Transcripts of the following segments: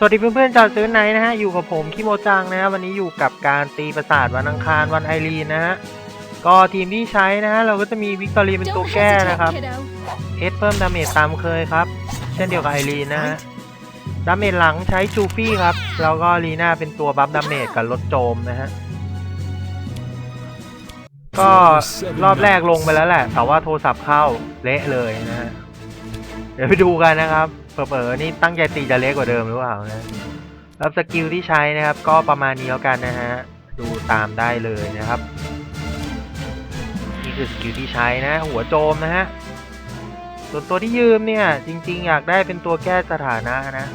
สวัสดีเพื่อนๆชาวซื้อไนนะฮะ อยู่กับผมคิโมจังนะฮะวันนี้อยู่กับการตีประสาทวันอังคารวันไอรีนนะฮะ ก็ทีมที่ใช้นะฮะ เราก็จะมีวิกตอรีเป็นตัวแก้นะครับเอสเพิ่มดาเมจตามเคยครับ เช่นเดียวกับไอรีนนะฮะ ดาเมจหลังใช้จูฟี่ครับ แล้วก็ลีน่าเป็นตัวบัฟดาเมจกับลดโจมนะฮะ ก็รอบแรกลงไปแล้วแหละ แต่ว่าโทรศัพท์เข้าเละเลยนะฮะ เดี๋ยวไปดูกันนะครับ เผลอๆนี่ตั้งใจตีจะเละกกว่าเดิมหรือเปล่านะแล้วสกิลที่ใช้นะครับ ก็ประมาณนี้แล้วกันนะฮะ ดูตามได้เลยนะครับ นี่คือสกิลที่ใช้นะ หัวโจมนะฮะ ส่วนตัวที่ยืมเนี่ย จริง ๆ อยากได้เป็นตัวแก้สถานะนะ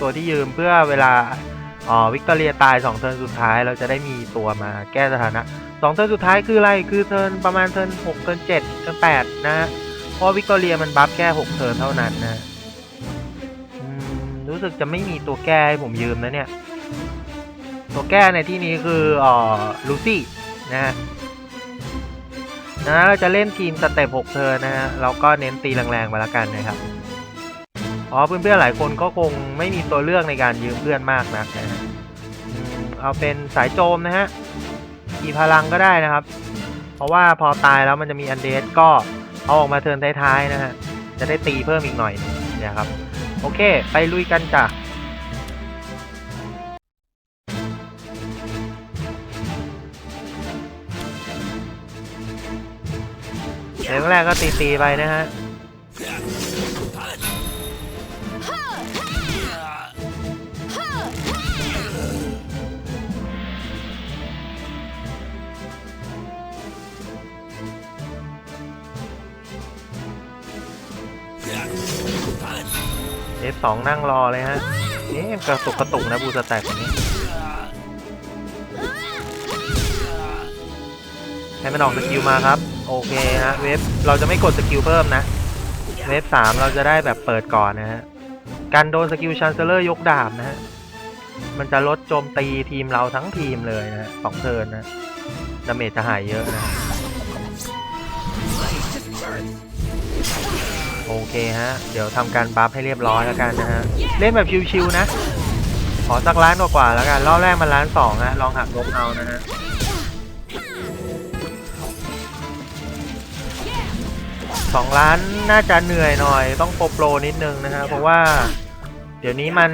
ตัวที่ยืมเพื่อเวลาอ๋อวิกตอเรียตาย2เทิร์นสุดท้ายเราจะได้มีตัวมาแก้สถานะ2เทิร์นสุดท้ายคืออะไร คือเทิร์นประมาณเทิร์น6เทิร์น7เทิร์น8นะฮะเพราะวิกตอเรียมันบัฟแค่ 6 เทิร์นเท่านั้นนะ รู้สึกจะไม่มีตัวแก้ให้ผมยืมนะเนี่ย ตัวแก้ในที่นี้คืออ๋อลูซี่นะฮะนะเราจะเล่นทีมสเต็ป6เทิร์นะฮะเราก็เน้นตีแรงๆมาแล้วกันนะครับอ๋อเพื่อนๆหลายคนก็คงไม่มีตัวเลือกในการยืมเพื่อนมากนักนะฮะเอาเป็นสายโจมนะฮะกี่พลังก็ได้นะครับ เพราะว่าพอตายแล้วมันจะมีอันเดสก็เอาออกมาเทิร์นท้ายๆนะฮะจะได้ตีเพิ่มอีกหน่อยเนี่ยครับ โอเค ไปลุยกันจ้ะเดี๋ยวแรกก็ตีๆไปนะฮะ อสองนั่งรอเลยฮะเอ๊ะกระตุกกระตุกนะบูสแต็กนี้ให้มันออกสกิลมาครับ โอเคฮะเวฟเราจะไม่กดสกิลเพิ่มนะ เวฟสามเราจะได้แบบเปิดก่อนนะฮะการโดนสกิลชันเซอร์ยกดาบนะฮะมันจะลดโจมตีทีมเราทั้งทีมเลยนะสองเทินนะดาเมจจะหายเยอะนะ โอเคฮะ เดี๋ยวทำการบัฟให้เรียบร้อยแล้วกันนะฮะ เล่นแบบชิวๆนะ ขอสักล้านกว่าๆแล้วกัน รอบแรกมันล้านสองฮะ ลองหักลบเอานะฮะสองล้านน่าจะเหนื่อยหน่อย ต้องโปรโปรนิดนึงนะฮะ เพราะว่า เดี๋ยวนี้มัน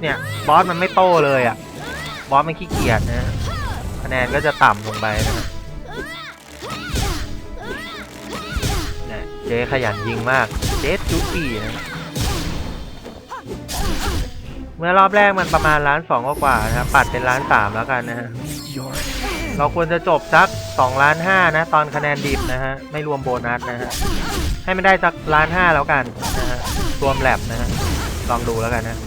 เนี่ย บอสมันไม่โตเลยอะ่ะ บอสมันขี้เกียจนะฮะคะแนนก็จะต่ำลงไปนะ เจ๊ขยันยิงมาก เจ๊จุปี้นะเมื่อรอบแรกมันประมาณล้านสองกว่านะปัดเป็นล้านสามแล้วกันนะฮะเราควรจะจบสัก2ล้านห้านะ ตอนคะแนนดิบนะฮะ ไม่รวมโบนัสนะฮะ ให้ไม่ได้สักล้านห้าแล้วกันนะฮะ รวมแลบนะฮะ ลองดูแล้วกันนะ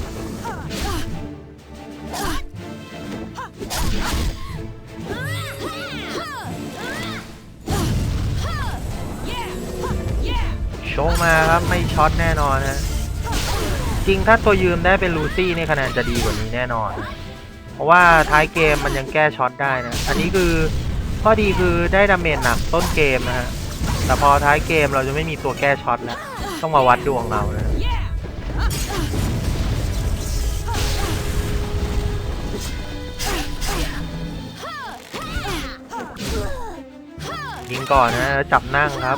โชว์มาครับไม่ช็อตแน่นอนฮะจริงถ้าตัวยืมได้เป็นลูซี่นี่คะแนนจะดีกว่านี้แน่นอน เพราะว่าท้ายเกมมันยังแก้ช็อตได้นะ อันนี้คือข้อดีคือได้ดาเมจหนักต้นเกมนะฮะ แต่พอท้ายเกมเราจะไม่มีตัวแก้ช็อตแล้ว ต้องมาวัดดวงเรานะยิงก่อนนะจับนั่งครับ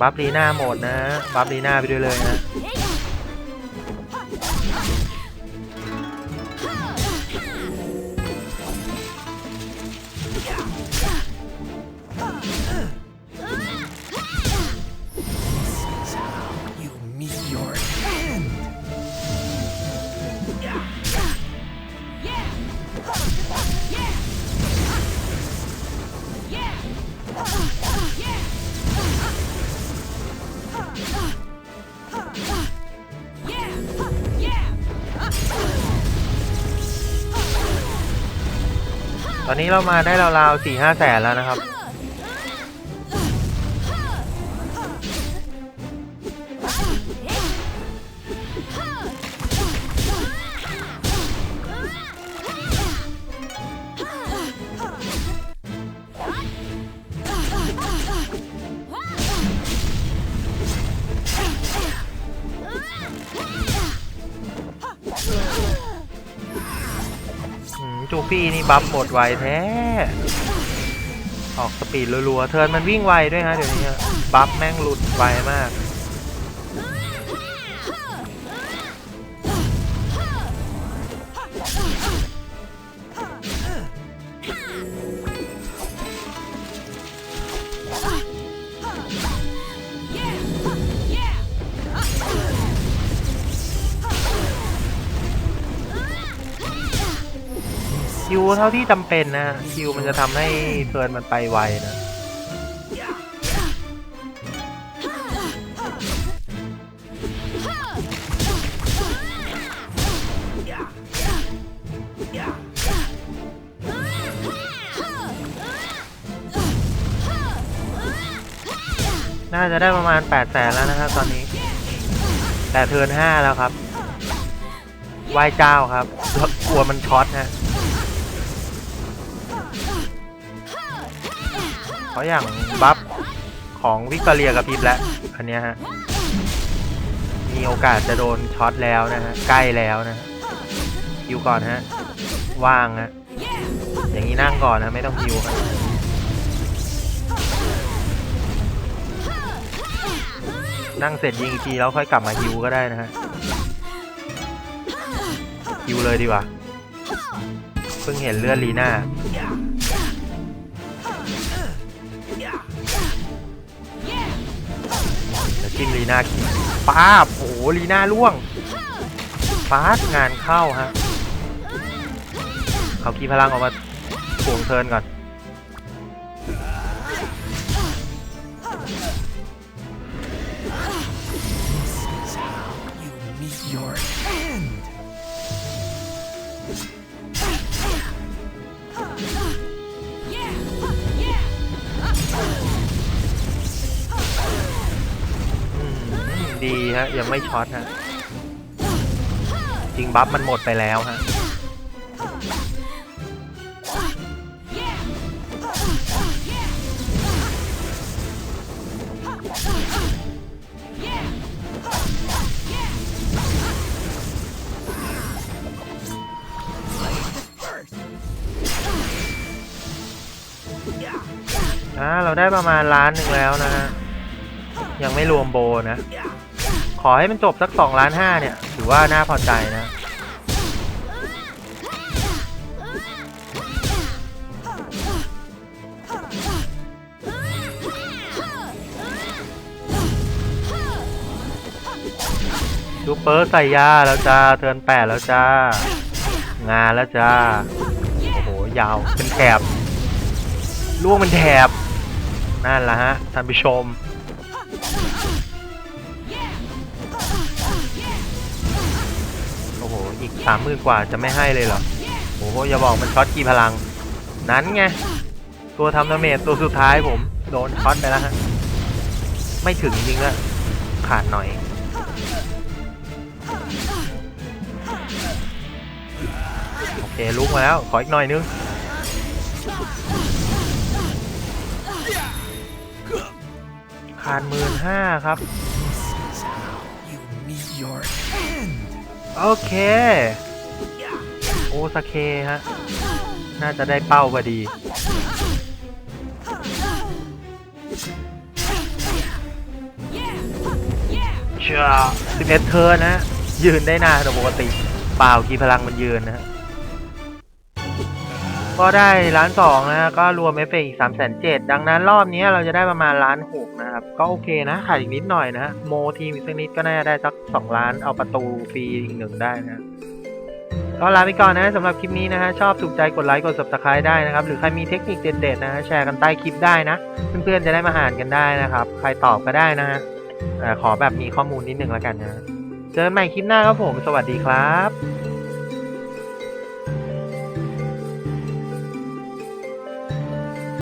บัฟลีน่าหมดนะ บัฟลีน่าไปด้วยเลยนะ You ตอนนี้เรามาได้ราวๆสี่ห้าแสนแล้วนะครับ ชูฟี่นี่บัฟหมดไวแท้ ออกสปีดรัวๆ เทิร์นมันวิ่งไวด้วยฮะเดี๋ยวนี้บัฟแม่งหลุดไวมาก คิวเท่าที่จำเป็นนะคิวมันจะทำให้เทิร์นมันไปไวนะน่าจะได้ประมาณ8ปดแสนแล้วนะครับตอนนี้ แต่เทิร์นห้าแล้วครับไหว้เจ้าครับกลัวมันช็อตฮะ ราะอย่างบัฟของวิกตอเรียกับพิบแล้วอันเนี้ยฮะ มีโอกาสจะโดนช็อตแล้วนะฮะ ใกล้แล้วนะฮะฮิวก่อนฮะ ว่างฮะ อย่างนี้นั่งก่อนนะ ไม่ต้องฮิวครับนั่งเสร็จยิงอีกทีแล้วค่อยกลับมาฮิวก็ได้นะฮะฮิวเลยดีกว่า เพิ่งเห็นเลือดลีน่า กินลีน่าขี่ป้าโอ้ลีน่าล่วงฟาดงานเข้าฮะเขาขี่พลังออกมาถ่วงเทินก่อน ดีฮะ ยังไม่ช็อตฮะ จริงบัฟมันหมดไปแล้วฮะอ่าเราได้ประมาณล้านหนึ่งแล้วนะฮะ ยังไม่รวมโบนะ อให้มันจบสักสองล้านห้าเนี่ย ถือว่าน่าพอใจนะ ซูเปอร์ใส่ยาแล้วจ้า เทินแปดแล้วจ้า งานแล้วจ้า โอ้โห ยาว เป็นแถบล่วงเป็นแถบ นั่นแหละฮะ ท่านผู้ชม อีกสามหมื่นกว่าจะไม่ให้เลยเหรอโอ้โหอย่าบอกมันช็อตกี่พลัง นั้นไง ตัวทำดาเมจตัวสุดท้ายผม โดนช็อตไปแล้วฮะ ไม่ถึงจริงละขาดหน่อยโอเคลุกมาแล้ว ขออีกหน่อยนึงขาดหมื่นห้าครับ โอเค โอสเคฮะ น่าจะได้เป้าพอดี เชื่อ11เทิร์นนะฮะยืนได้นานแต่ปกติ เปล่ากี่พลังมันยืนนะฮะ ก็ได้ล้านสองนะฮะก็รวมเอฟเฟกต์อีกสามแสนเจ็ดดังนั้นรอบนี้เราจะได้ประมาณล้านหกนะครับ ก็โอเคนะขาดอีกนิดหน่อยนะฮะโมทีมอีกสักนิดก็น่าจะได้สักสองล้านเอาประตูฟรีอีกหนึ่งได้นะก็ลาไปก่อนนะสำหรับคลิปนี้นะฮะชอบถูกใจกดไลค์กด subscribe ได้นะครับ หรือใครมีเทคนิคเด็ดๆนะฮะแชร์กันใต้คลิปได้นะ เพื่อนๆจะได้มาอ่านกันได้นะครับ ใครตอบก็ได้นะฮะขอแบบมีข้อมูลนิดนึงแล้วกันนะเจอกันใหม่คลิปหน้าครับผม สวัสดีครับ